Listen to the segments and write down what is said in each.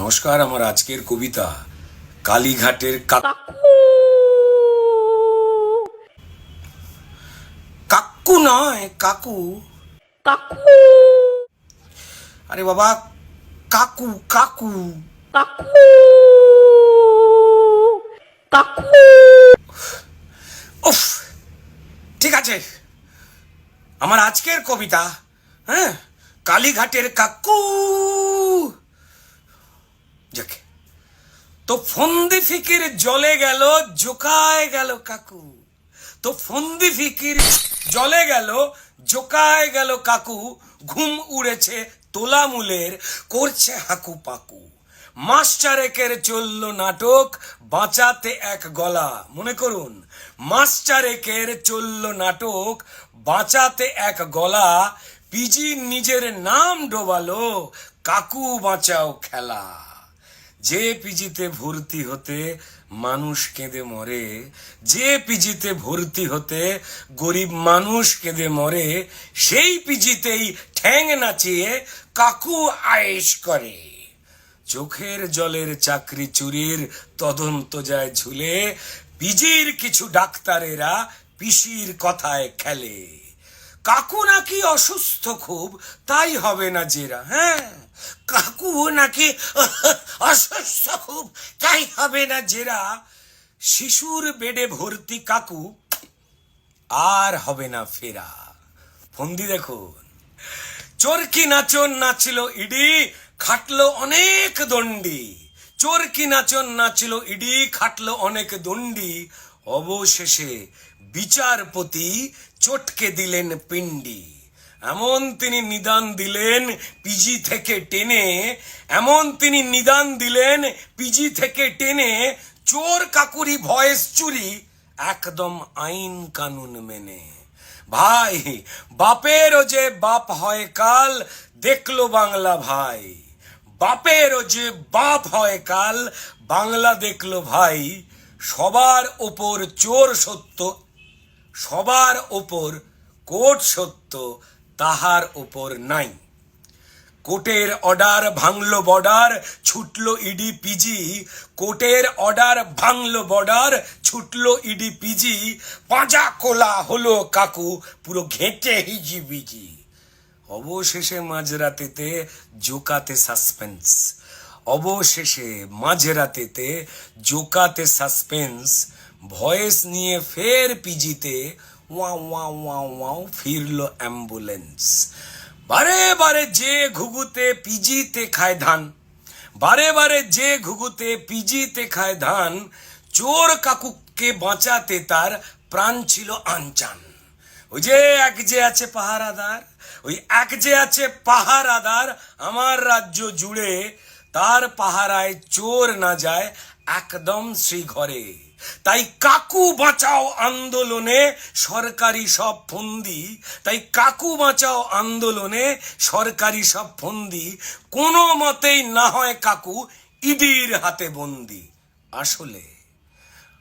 নমস্কার আমার আজকের কবিতা কালীঘাটের কাকু নয় কাকু। কাকু। আরে বাবা কাকু কাকু। কাকু। কাকু। উফ ঠিক আছে। আমার আজকের কবিতা হ্যাঁ? কালীঘাটের কাকু। যাকে। তো ফন্দি ফিকির জলে গেল, জোকায় গেল কাকু। তো ফন্দি ফিকির জলে গেল, জোকায় গেল কাকু। ঘুম উড়েছে তোলামুলের, করছে হাকু পাকু। মাস চারেকের চলল নাটক, বাঁচাতে এক গলা। মনে করুন মাস চারেকের চলল নাটক, বাঁচাতে এক গলা। পিজি নিজের নাম ডোবালো, কাকু বাঁচাও খেলা। যে পিজিতে ভর্তি হতে মানুষ কেঁদে মরে, যে পিজিতে ভর্তি হতে গরিব মানুষ কেঁদে মরে, সেই পিজিতেই ঠ্যাং নাচিয়ে কাকু আয়েশ করে। চোখের জলের চাকরি চুরির তদন্ত যায় ঝুলে, পিজির কিছু ডাক্তারেরা পিসির কথায় খেলে। কাকু নাকি অসুস্থ খুব, তাই হবে না জেরা হ্যাঁ? কাকু নাকি অসুস্থ খুব, তাই হবে না জেরা। শিশুর বেডে ভর্তি কাকু, আর হবে না ফেরা। ফন্দি দেখুন। চোরকি নাচন নাচল ইডি, খাটলো অনেক দণ্ডি। চোরকি নাচন নাচল ইডি, খাটলো অনেক দণ্ডি। অবশেষে বিচারপতি চটকে দিলেন পিণ্ডি। এমন তিনি নিদান দিলেন পিজি থেকে টেনে, এমন তিনি নিদান দিলেন পিজি থেকে টেনে, চোর কাকুরি ভয়েস চুরি, একদম আইন কানুন মেনে। ভাই, বাপেরও যে বাপ হয় কাল, দেখল বাংলা ভাই। বাপেরও যে বাপ হয় কাল, বাংলা দেখল ভাই। সবার ওপর চোর সত্য সবার ওপর কোট সত্য তাহার ওপর নাই। কোর্টের অর্ডার ভাঙলো বর্ডার, ছুটলো ইডি পিজি। কোর্টের অর্ডার ভাঙলো বর্ডার, ছুটল ইডি পিজি। পাঁজা কোলা হলো কাকু, পুরো ঘেঁটে হিজি বিজি অবশেষে মাঝরাতেতে জোকাতে সাসপেন্স। অবশেষে মাঝরাতেতে জোকাতে সাসপেন্স। ভয়েস নিয়ে ফের পিজিতে ওয়া ওয়া ওয়া ওয়াও ফিরলো অ্যাম্বুলেন্স। বারে বারে যে ঘুঘুতে পিজিতে খায় ধান, বারে বারে যে ঘুঘুতে পিজিতে খায় ধান, চোর কাকুকে বাঁচাতে তার প্রাণ ছিল আনচান। ওই যে এক যে আছে পাহারাদার, ওই এক যে আছে পাহারাদার, আমার রাজ্য জুড়ে তার পাহারায় চোর না যায় একদম শ্রীঘরে। তাই কাকু বাঁচাও আন্দোলনে সরকারি সব ফন্দি। তাই কাকু বাঁচাও আন্দোলনে সরকারি সব ফন্দি। কোনো মতেই না হয় কাকু ইডির হাতে বন্দি। আসলে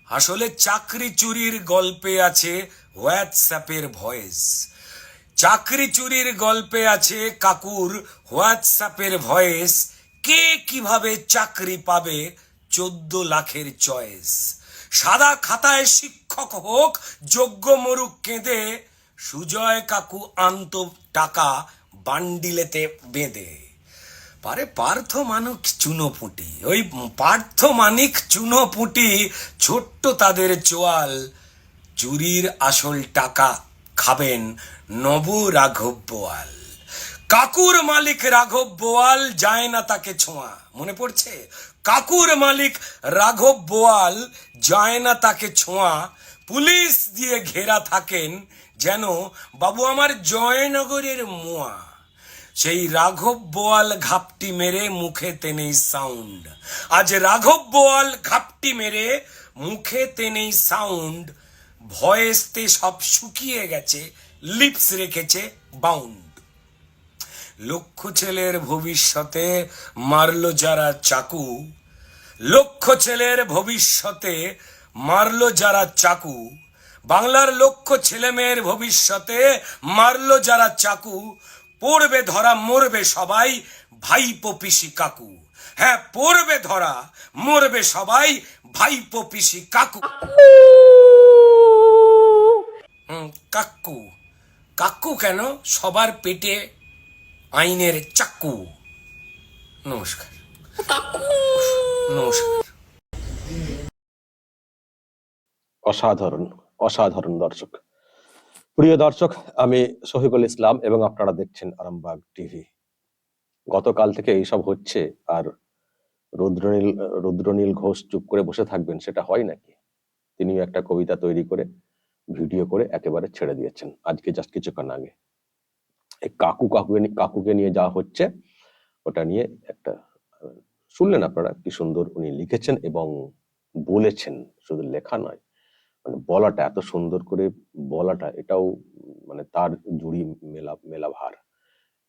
আসলে চাকরি চুরির গল্পে আছে হোয়াটসঅ্যাপের ভয়েস। চাকরি চুরির গল্পে আছে কাকুর হোয়াটসঅ্যাপের ভয়েস। কে কীভাবে চাকরি পাবে চোদ্দ লাখের চয়েস। সাদা খাতায় শিক্ষক হোক, যোগ্য মরুক কেঁদে, সুজয় কাকু আন্ত টাকা বান্ডিলেতে বেঁধে। পারে পার্থ মানিক চুনোপুটি, ওই পার্থ মানিক চুনোপুটি ছোট্ট তাদের চোয়াল, চুরির আসল টাকা খাবেন নব রাঘব বোয়াল। কাকুর মালিক রাঘব বোয়াল, যায় না তাকে ছোঁয়া। মনে পড়ছে? কাকুর মালিক রাঘব বোয়াল যায় না তাকে ছোঁয়া। পুলিশ দিয়ে ঘেরা থাকেন যেন বাবু আমার জয়নগরের মোয়া। সেই রাঘব বোয়াল ঘাপটি মেরে মুখে তেনেই সাউন্ড। আজ রাঘব বোয়াল ঘাপটি মেরে মুখে তেনেই সাউন্ড। ভয়েসতে সব শুকিয়ে গেছে, লিপস রেখেছে বাউন্ড। লক্ষ ছেলের ভবিষ্যতে মারল যারা চাকু। লক্ষ ছেলের ভবিষ্যতে মারলো যারা চাকু, বাংলার লক্ষ ছেলেমেয়ের ভবিষ্যতে মারলো যারা চাকু, পড়বে ধরা, মরবে সবাই ভাইপো পিসি কাকু। হ্যাঁ পড়বে ধরা, মরবে সবাই ভাইপো পিসি কাকু। কাকু। কাকু কেন? সবার পেটে আইনের চাকু। নমস্কার। অসাধারণ অসাধারণ দর্শক। প্রিয় দর্শক, আমি শহীদুল ইসলাম এবং আপনারা দেখছেন আরামবাগ টিভি। গতকাল থেকে এইসব হচ্ছে আর রুদ্রনীল রুদ্রনীল ঘোষ চুপ করে বসে থাকবেন, সেটা হয় নাকি? তিনি একটা কবিতা তৈরি করে, ভিডিও করে একেবারে ছেড়ে দিয়েছেন। আজকে জাস্ট কিছুক্ষণ আগে। এই কাকু কাকুকে নিয়ে- কাকুকে নিয়ে যা হচ্ছে, ওটা নিয়ে একটা শুনলেন আপনারা কি সুন্দর উনি লিখেছেন এবং বলেছেন, শুধু লেখা নয় মানে বলাটা এত সুন্দর করে বলাটা, এটাও মানে তার জুড়ি মেলা মেলা ভার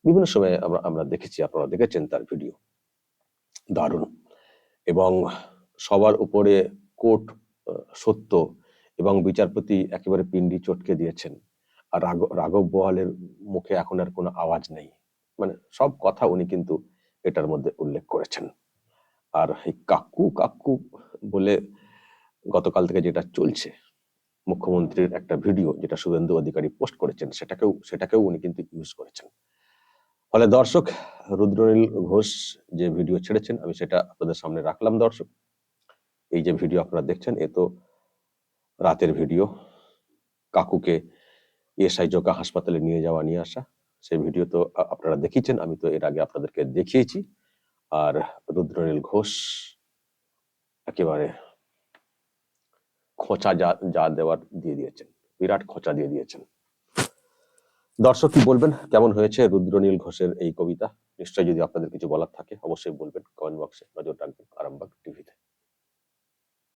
বিভিন্ন সময় আমরা আমরা দেখেছি, আপনারা দেখেছেন তার ভিডিও। দারুণ। এবং সবার উপরে কোর্ট সত্য এবং বিচারপতি একেবারে পিন্ডি চটকে দিয়েছেন। আর রাঘব বোয়ালের মুখে এখন আর কোনো আওয়াজ নেই। মানে সব কথা উনি কিন্তু এটার মধ্যে উল্লেখ করেছেন। আর এই কাকু কাকু বলে গতকাল থেকে যেটা চলছে, মুখ্যমন্ত্রীর একটা ভিডিও যেটা শুভেন্দু অধিকারী পোস্ট করেছেন, সেটাকেও সেটাকেও উনি কিন্তু ইউজ করেছেন। ফলে দর্শক, রুদ্রনীল ঘোষ যে ভিডিও ছেড়েছেন, আমি সেটা আপনাদের সামনে রাখলাম দর্শক। এই যে ভিডিও আপনারা দেখছেন, এ তো রাতের ভিডিও। কাকুকে এসআই জোকা হাসপাতালে নিয়ে যাওয়া, নিয়ে আসা, সেই ভিডিও তো আপনারা দেখিয়েছেন, আমি তো এর আগে আপনাদেরকে দেখিয়েছি। আর রুদ্রনীল ঘোষ একেবারে খোঁচা যা যা দেওয়ার দিয়ে দিয়েছেন, বিরাট খোঁচা দিয়ে দিয়েছেন। দর্শক কি বলবেন? কেমন হয়েছে রুদ্রনীল ঘোষের এই কবিতা? নিশ্চয়ই যদি আপনাদের কিছু বলার থাকে, অবশ্যই বলবেন কমেন্ট বক্সে নজর রাখবেন